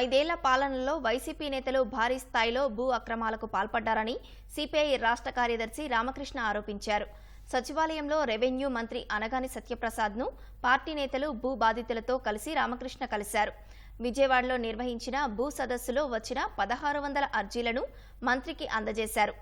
ఐదేళ్ళ పాలనలో వైసీపీ నేతలు భారీ స్థాయిలో భూ అక్రమాలకు పాల్పడ్డారని సిపిఐ రాష్ట్ర కార్యదర్శి రామకృష్ణ ఆరోపించారు. సచివాలయంలో రెవెన్యూ మంత్రి అనగాని సత్యప్రసాద్ను పార్టీ నేతలు భూ బాధితులతో కలిసి రామకృష్ణ కలిశారు. విజయవాడలో నిర్వహించిన భూ సదస్సులో వచ్చిన పదహారు వందల అర్జీలను మంత్రికి అందజేశారు.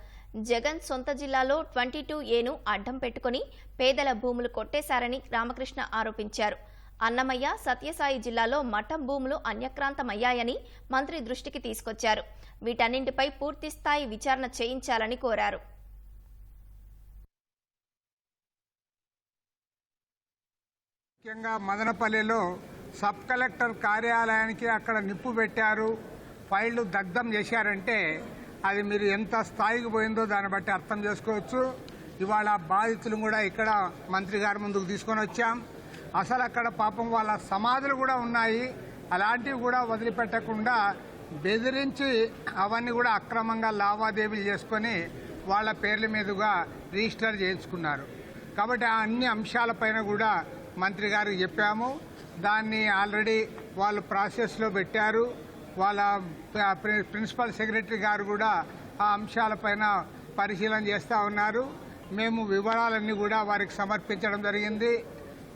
జగన్ సొంత జిల్లాలో ట్వంటీ టూ ఏను అడ్డం పెట్టుకుని పేదల భూములు కొట్టేశారని రామకృష్ణ ఆరోపించారు. అన్నమయ్య సత్యసాయి జిల్లాలో మఠం భూములు అన్యక్రాంతమయ్యాయని మంత్రి దృష్టికి తీసుకొచ్చారు. వీటన్నింటిపై పూర్తిస్థాయి విచారణ చేయించాలని కోరారు. ముఖ్యంగా మదనపల్లిలో సబ్ కలెక్టర్ కార్యాలయానికి అక్కడ నిప్పు పెట్టారు. ఫైళ్ళు దగ్ధం చేశారంటే అది మీరు ఎంత స్థాయికి పోయిందో దాన్ని బట్టి అర్థం చేసుకోవచ్చు. ఇవాళ బాధితులు కూడా ఇక్కడ మంత్రి గారి ముందుకు తీసుకొని వచ్చాం. అసలు అక్కడ పాపం వాళ్ళ సమాధులు కూడా ఉన్నాయి. అలాంటివి కూడా వదిలిపెట్టకుండా బెదిరించి అవన్నీ కూడా అక్రమంగా లావాదేవీలు చేసుకొని వాళ్ళ పేర్ల మీదుగా రిజిస్టర్ చేయించుకున్నారు. కాబట్టి ఆ అన్ని అంశాలపైన కూడా మంత్రి గారికి చెప్పాము. దాన్ని ఆల్రెడీ వాళ్ళు ప్రాసెస్లో పెట్టారు. వాళ్ళ ప్రి- ప్రిన్సిపల్ సెక్రటరీ గారు కూడా ఆ అంశాలపైన పరిశీలన చేస్తూ ఉన్నారు. మేము వివరాలన్నీ కూడా వారికి సమర్పించడం జరిగింది.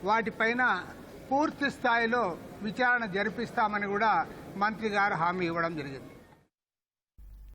వాటిపైన పూర్తి స్థాయిలో విచారణ జరిపిస్తామని కూడా మంత్రి గారు హామీ ఇవ్వడం జరిగింది.